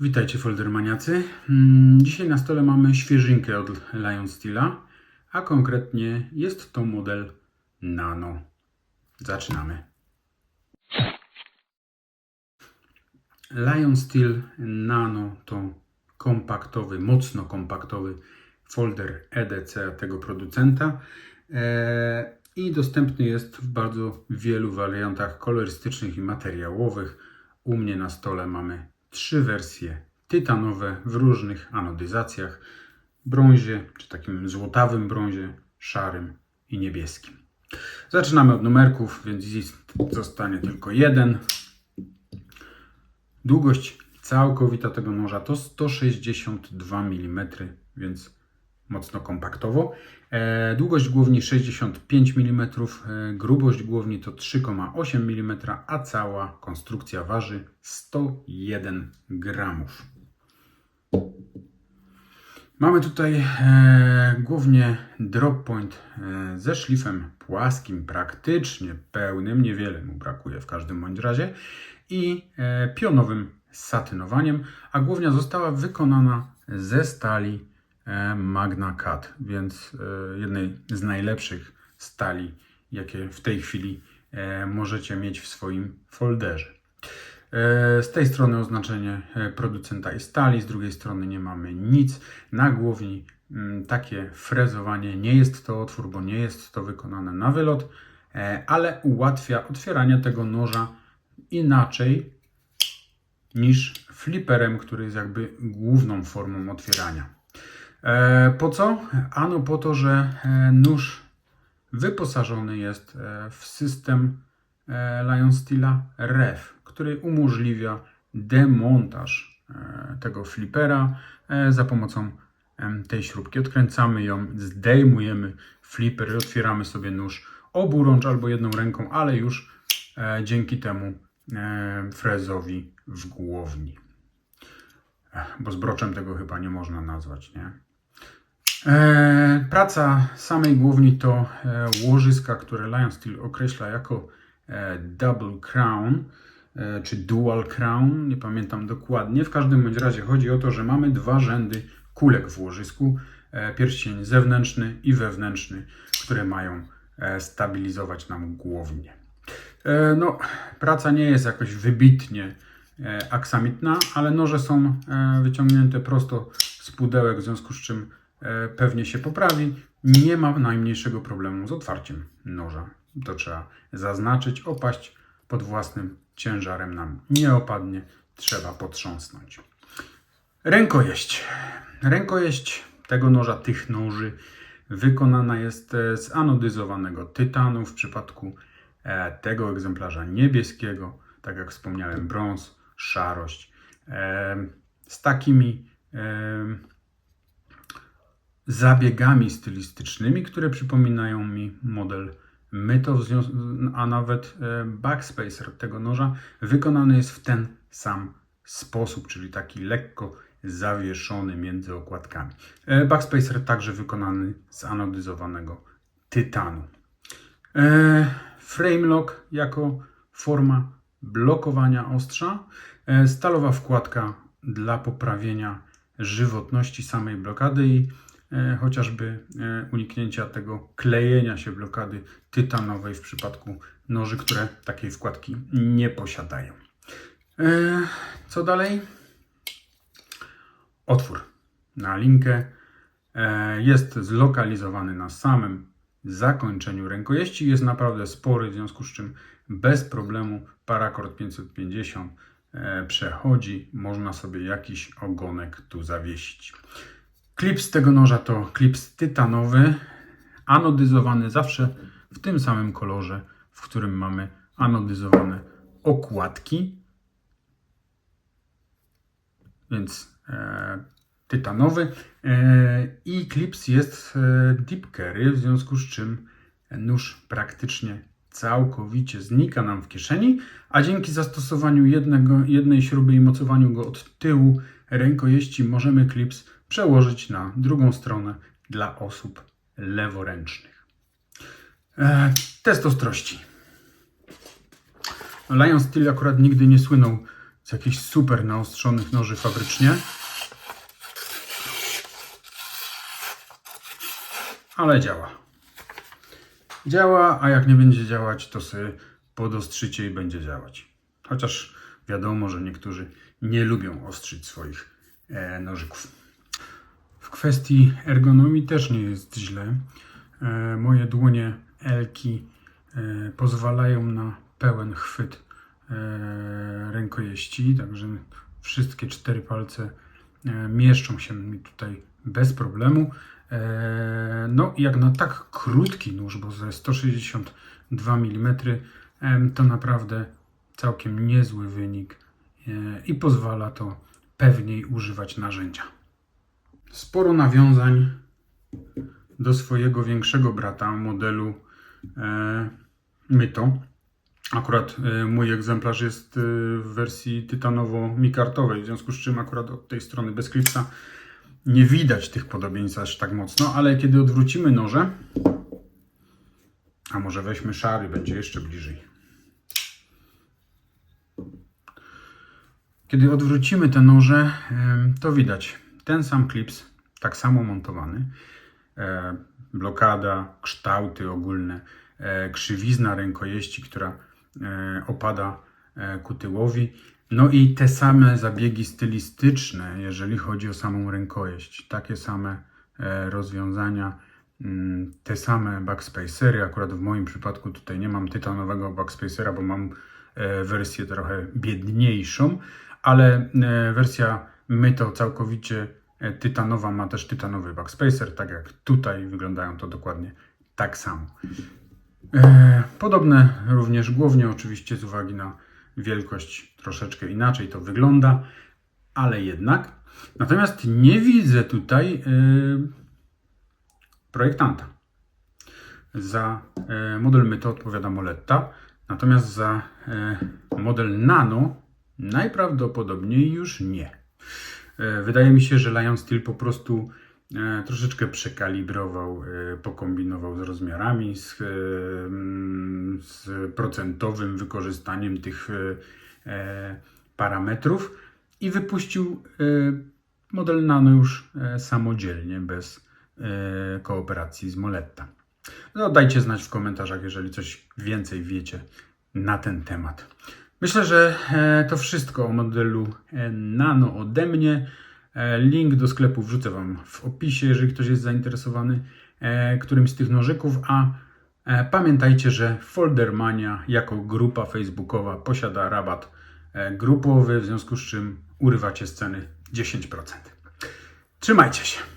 Witajcie foldermaniacy. Mm, Dzisiaj na stole mamy świeżynkę od Lion Steela, a konkretnie jest to model Nano. Zaczynamy. Lion Steel Nano to kompaktowy, mocno kompaktowy folder EDC tego producenta e, i dostępny jest w bardzo wielu wariantach kolorystycznych i materiałowych. U mnie na stole mamy trzy wersje tytanowe w różnych anodyzacjach: brązie, czy takim złotawym brązie, szarym i niebieskim. Zaczynamy od numerków, więc zostanie tylko jeden. Długość całkowita tego noża to 162 mm, więc mocno kompaktowo. E, długość głowni 65 mm, e, grubość głowni to 3,8 mm, a cała konstrukcja waży 101 gramów. Mamy tutaj e, głównie drop point ze szlifem płaskim, praktycznie pełnym, niewiele mu brakuje w każdym bądź razie i pionowym satynowaniem, a głównia została wykonana ze stali Magna Cut, więc e, jednej z najlepszych stali, jakie w tej chwili e, możecie mieć w swoim folderze. E, Z tej strony oznaczenie e, producenta i stali, z drugiej strony nie mamy nic. Na głowni mm, takie frezowanie nie jest to otwór, bo nie jest to wykonane na wylot, e, ale ułatwia otwieranie tego noża inaczej niż fliperem, który jest jakby główną formą otwierania. E, Po co? Ano po to, że e, nóż wyposażony jest e, w system Lion Steela REF, który umożliwia demontaż tego flipera za pomocą tej śrubki. Odkręcamy ją, zdejmujemy flipper i otwieramy sobie nóż oburącz albo jedną ręką, ale już dzięki temu frezowi w głowni. Bo zbroczem tego chyba nie można nazwać, nie? E, praca samej głowni to e, łożyska, które Lion Steel określa jako e, double crown, czy dual crown, nie pamiętam dokładnie. W każdym bądź razie chodzi o to, że mamy dwa rzędy kulek w łożysku, pierścień zewnętrzny i wewnętrzny, które mają stabilizować nam głownię. No, praca nie jest jakoś wybitnie aksamitna, ale noże są wyciągnięte prosto z pudełek, w związku z czym pewnie się poprawi. Nie ma najmniejszego problemu z otwarciem noża. To trzeba zaznaczyć, opaść pod własnym ciężarem nam nie opadnie, trzeba potrząsnąć. Rękojeść. Rękojeść tego noża, tych noży, wykonana jest e, z anodyzowanego tytanu. W przypadku e, tego egzemplarza niebieskiego, tak jak wspomniałem, brąz, szarość. E, z takimi e, zabiegami stylistycznymi, które przypominają mi model Myto, a nawet e, backspacer tego noża wykonany jest w ten sam sposób, czyli taki lekko zawieszony między okładkami. E, Backspacer także wykonany z anodyzowanego tytanu. E, Frame lock jako forma blokowania ostrza. Stalowa wkładka dla poprawienia żywotności samej blokady i chociażby e, uniknięcia tego klejenia się blokady tytanowej w przypadku noży, które takiej wkładki nie posiadają. E, Co dalej? Otwór na linkę e, jest zlokalizowany na samym zakończeniu rękojeści. Jest naprawdę spory, w związku z czym bez problemu Paracord 550 e, przechodzi. Można sobie jakiś ogonek tu zawiesić. Klips tego noża to klips tytanowy, anodyzowany zawsze w tym samym kolorze, w którym mamy anodyzowane okładki więc e, tytanowy. E, I klips jest e, deep carry, w związku z czym nóż praktycznie całkowicie znika nam w kieszeni, a dzięki zastosowaniu jednego, jednej śruby i mocowaniu go od tyłu rękojeści możemy klips przełożyć na drugą stronę dla osób leworęcznych. E, test ostrości. Lion Steel akurat nigdy nie słynął z jakichś super naostrzonych noży fabrycznie. Ale działa. Działa, a jak nie będzie działać, to sobie podostrzycie i będzie działać. Chociaż wiadomo, że niektórzy nie lubią ostrzyć swoich e, nożyków. Kwestii ergonomii też nie jest źle. E, moje dłonie Elki e, pozwalają na pełen chwyt e, rękojeści, także wszystkie cztery palce mieszczą się mi tutaj bez problemu. No jak na tak krótki nóż, bo ze 162 mm, to naprawdę całkiem niezły wynik i pozwala to pewniej używać narzędzia. Sporo nawiązań do swojego większego brata modelu e, Myto. Akurat e, mój egzemplarz jest e, w wersji tytanowo-mikartowej, w związku z czym akurat od tej strony bez klipsa nie widać tych podobieństw aż tak mocno, ale kiedy odwrócimy noże, a może weźmy szary, będzie jeszcze bliżej. Kiedy odwrócimy te noże, to widać ten sam klips, tak samo montowany, e, blokada, kształty ogólne, e, krzywizna rękojeści, która e, opada e, ku tyłowi. No i te same zabiegi stylistyczne, jeżeli chodzi o samą rękojeść. Takie same e, rozwiązania, mm, te same backspacery. Akurat w moim przypadku tutaj nie mam tytanowego backspacera, bo mam e, wersję trochę biedniejszą, ale e, wersja Myto całkowicie e, tytanowa ma też tytanowy backspacer, tak jak tutaj wyglądają to dokładnie tak samo. E, Podobne również głównie oczywiście z uwagi na wielkość troszeczkę inaczej to wygląda, ale jednak. Natomiast nie widzę tutaj e, projektanta. Za model Myto odpowiada Moletta, natomiast za model Nano najprawdopodobniej już nie. E, Wydaje mi się, że Lion Steel po prostu e, troszeczkę przekalibrował, e, pokombinował z rozmiarami, z, mm, z procentowym wykorzystaniem tych parametrów i wypuścił model Nano już samodzielnie, bez kooperacji z Moletta. No, dajcie znać w komentarzach, jeżeli coś więcej wiecie na ten temat. Myślę, że e, to wszystko o modelu e, Nano ode mnie. E, Link do sklepu wrzucę Wam w opisie, jeżeli ktoś jest zainteresowany którymś z tych nożyków. A pamiętajcie, że Foldermania jako grupa facebookowa posiada rabat grupowy, w związku z czym urywacie z ceny 10%. Trzymajcie się.